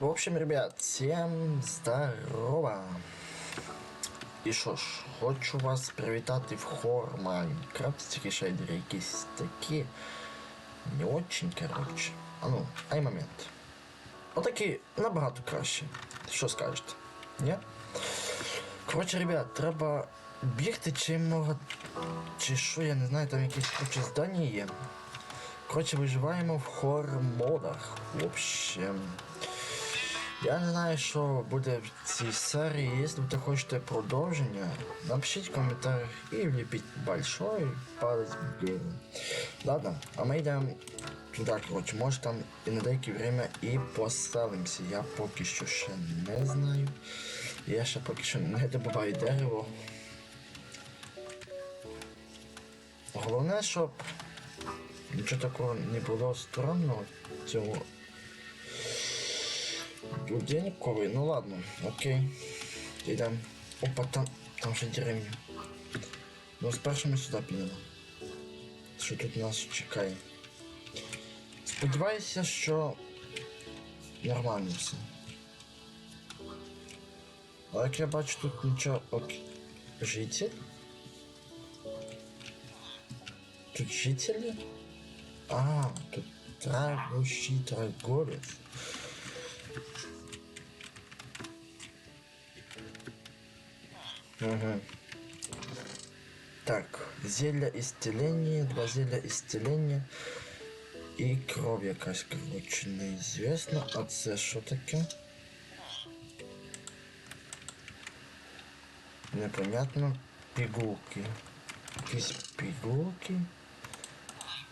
В общем, ребят, всем здорово. І що ж, хочу вас привітати в хор Майнкрафт, тільки шейдери якісь такі не очень, короче. А ну, ай момент. Отакі набагато краще. Що скажете? Ні? Коротше, ребят, треба бігти чи мога. Чи що, я не знаю, там якісь коротше, здання є. Коротше, виживаємо в хор модах. В общем. Я не знаю, що буде в цій серії. Якщо ви хочете продовження, напишіть в коментарях і вліпіть большой палець вверх. Ладно, а ми йдемо туди, коротше, може там і на деяке время і поставимося. Я поки що ще не знаю. Я ще поки що не добуваю дерево. Головне, щоб нічого такого не було странного в цьому Денеговый, ну ладно, окей. Йдем. Опа, там, там ще деревня. Ну, спершу ми сюди підемо. Що тут нас чекає? Сподіваюся, що нормально все. А як я бачу, тут нічого окей. Житель? Тут жителі? А, тут травущий торговец. Угу. Так, зелья исцеления, два зелья исцеления і кров якась, коротше, неізвісно. А це що таке? Непонятно. Пігулки. Якісь пігулки.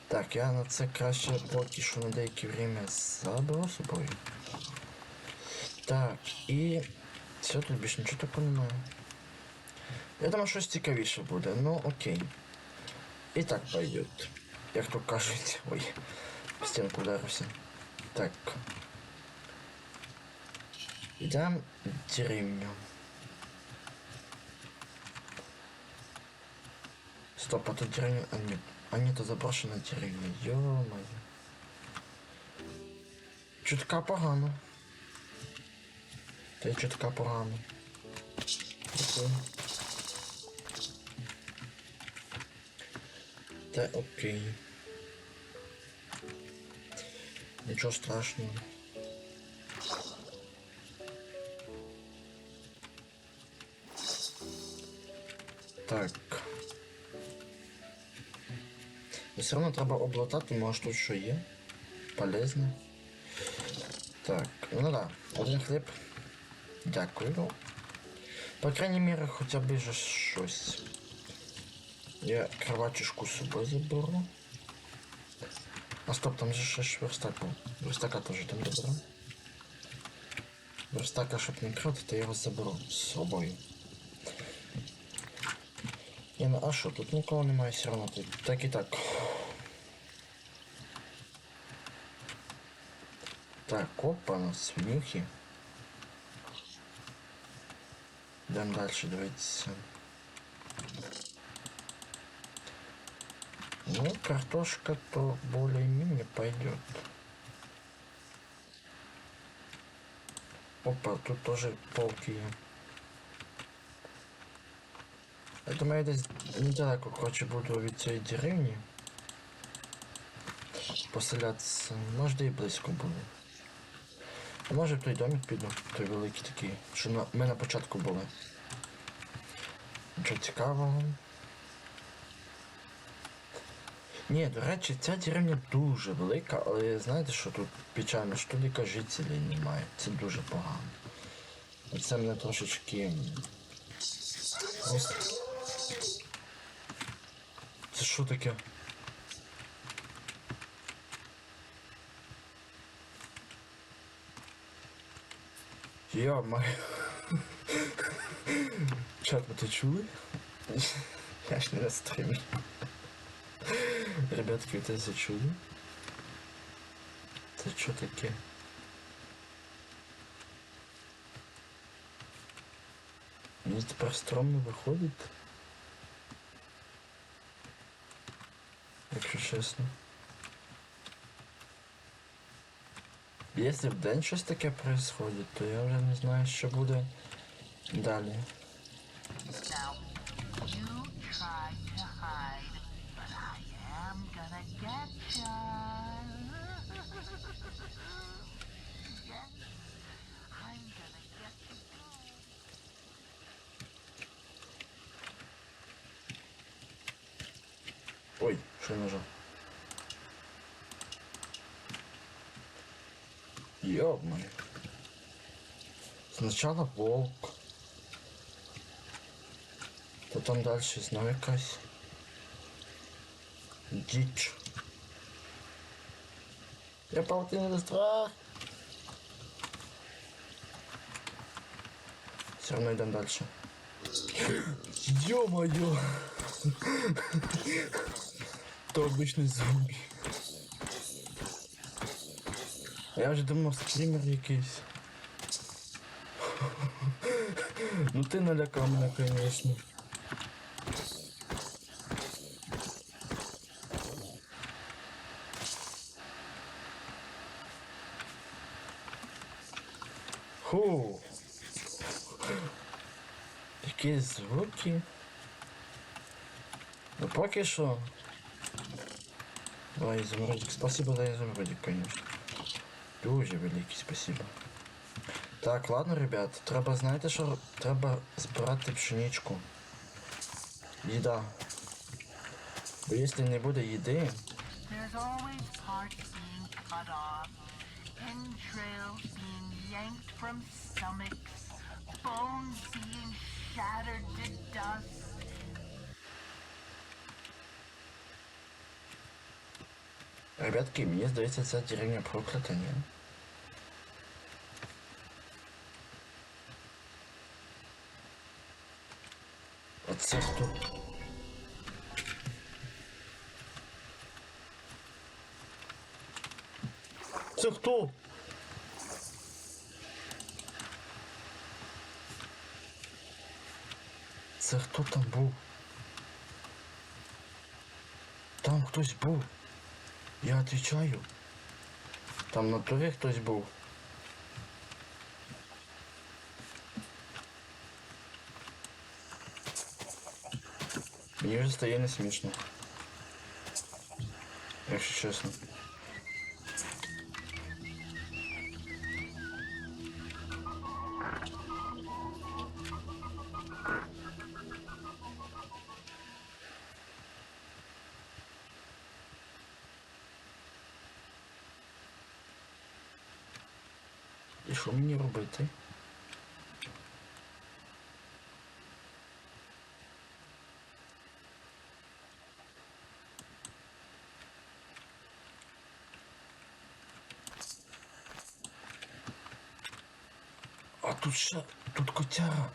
Так, я на це краще поки що на деяке время заберу з собою. Так, і... Все, тут більше нічого такого немає. Я думаю, щось цікавіше буде, ну окей. І так пойдет. Як то кажуть. Ой, в стінку ударився. Так. Йдемо в деревню. Стоп, а тут деревня... А нет, а нет, то заброшена деревня. Ё-моё. Чутка погано. Та й чутка погано. Окей. Та окей. Нічого страшного. Так. І все одно треба облатати, може тут що є. Полезне. Так, ну да, один хліб. Дякую. По крайней мере, хоча б же щось. Я кроватишку з собою заберу. А стоп, там же ще ж верстак був. Верстака теж там доберу. Верстака, щоб не крати, то я його заберу з собою. Ні, ну а що, тут нікого немає все одно, тут так і так. Так, опа, на свинюхи. Йдемо далі дивитися. Ну, картошка то более-менее пойдет. Опа, тут тоже полки. Я думаю, я десь недалеко, короче, буду від цієї деревні. Поселятися. Може, і близько буду. А може в той домик піду, той великий такий, що на, ми на початку були. Нічого цікавого. Ні, до речі, ця деревня дуже велика, але знаєте, що тут печально, що тут жителів немає. Це дуже погано. Це мене трошечки. Ось. Це що таке? Йо-моє. Чат, ви це чули? Я ж не на стримі. Ребятки, ви це чули? Це що таке? Мені тепер стрьомно виходить. Якщо чесно. Якщо в день щось таке происходит, то я вже не знаю, що буде далі. Я нажав? Ёбмай. Сначала волк. Потом дальше якась. Діч. Я паутина страх. Все равно йдемо дальше. Ё-моё! То обычный зомбі. Я вже думав скрімер якийсь. Ну ти налякав мене, конечно. Ху. Які звуки. Ну поки що. Ой, изумрудик. Спасибо за изумрудик, конечно. Дуже великий спасибо. Так, ладно, ребят, треба, знаєте що? Треба збирати пшеничку. Їда. Бо якщо не буде їди, There's always parts being cut off, entrails being yanked from stomachs, bones being shattered to dust. ребятки, мені здається, ця деревня проклята, ні? Оце хто? Це хто? Це хто там був? Там хтось був. Я отвечаю. Там на турі хтось був. Мені вже стає не смішно. Якщо чесно. Що мені робити? А тут ще, тут котяра.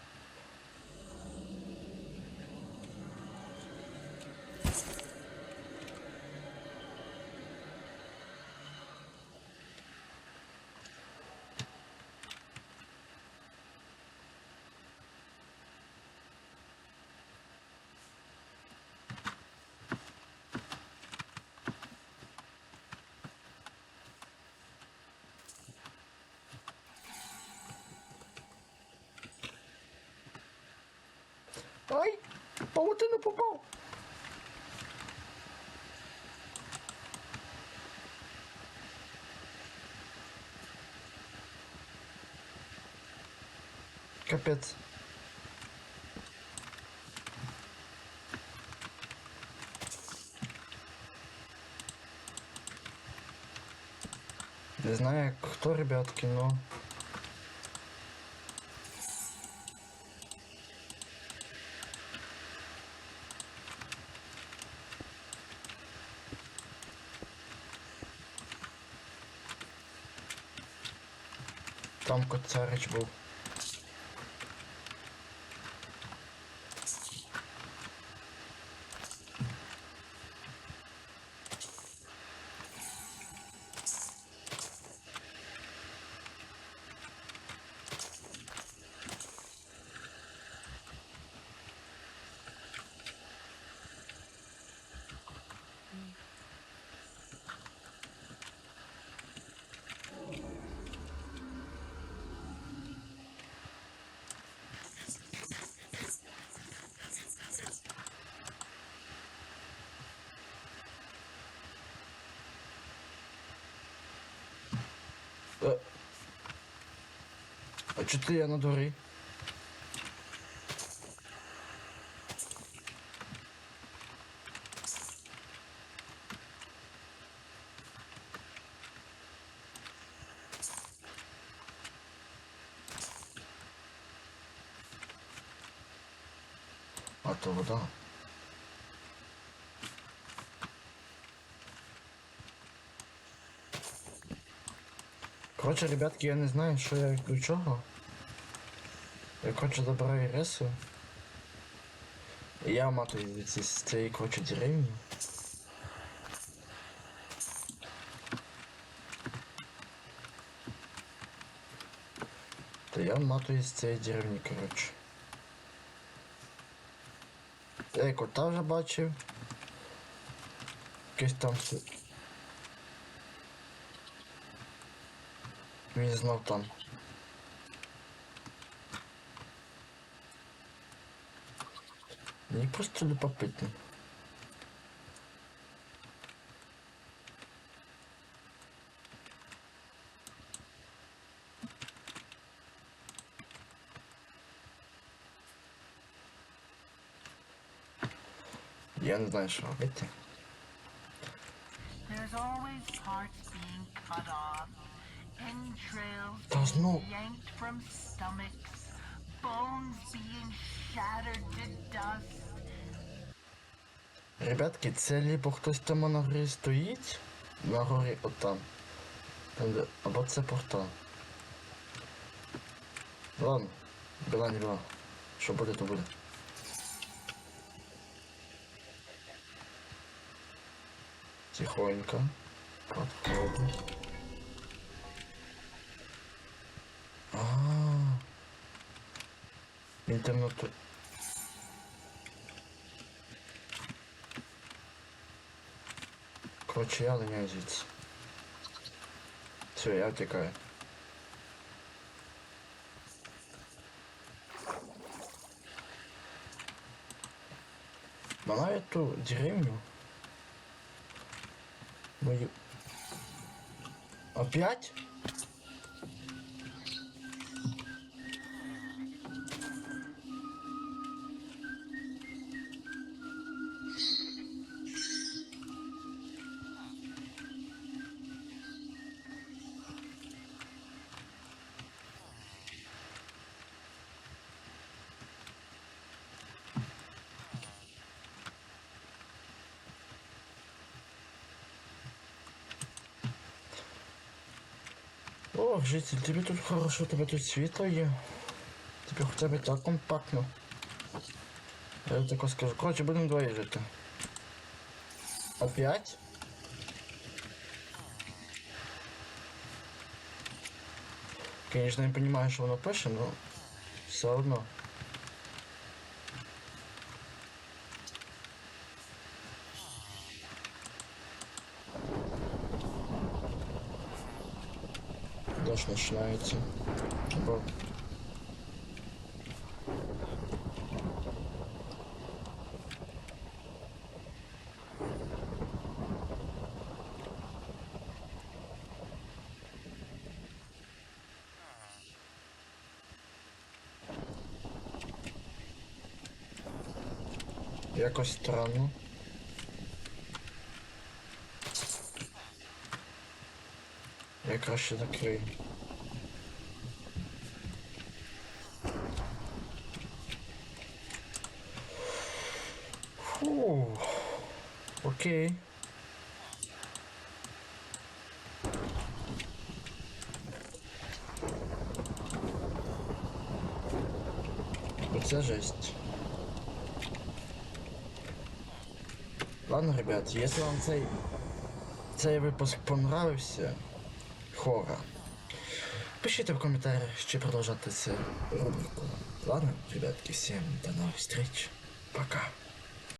Ай! Паутину попав! Капець. Не знаю, хто, ребятки, но... Там коцарич був. А чого ти я на дворі? Коротше, ребятки, я не знаю, що я до чого. Я коротше забираю ресу. Я матую з цієї коротше деревні. Та я матую з цієї деревні, коротше. Я і кота вже бачив. Якийсь там. Він знов там. Мені просто любопитно. Я не знаю, що робити. There's always parts being cut off, entrails There's no- being yanked from stomachs, bones being shattered to dust. Ребятки, це либо хтось там на горі стоїть, на горі отам. Там, де, або це портал. Ладно, біла не біла. Що буде, то буде. Тихонько. Подходим. А. Він темноту. Короче, я линяю звідси. Все, я втікаю. Вона эту деревню. Мою. Опять? О, житель, тобі тут хорошо, тебе тут світло є. Тобі хоча б так компактно. Я тако скажу. Коротше, будемо двоє жити. Опять? Конечно, я не понимаю, що воно пише, но все одно. Дождь начинается. Бо- Якось странно. Я краще закрию. Оце жесть. Ладно, ребят, если вам цей, цей випуск понравився, хора, пишіть в коментарях, чи продовжати цю рубрику. Ладно, ребятки, всем до новых встреч. Пока.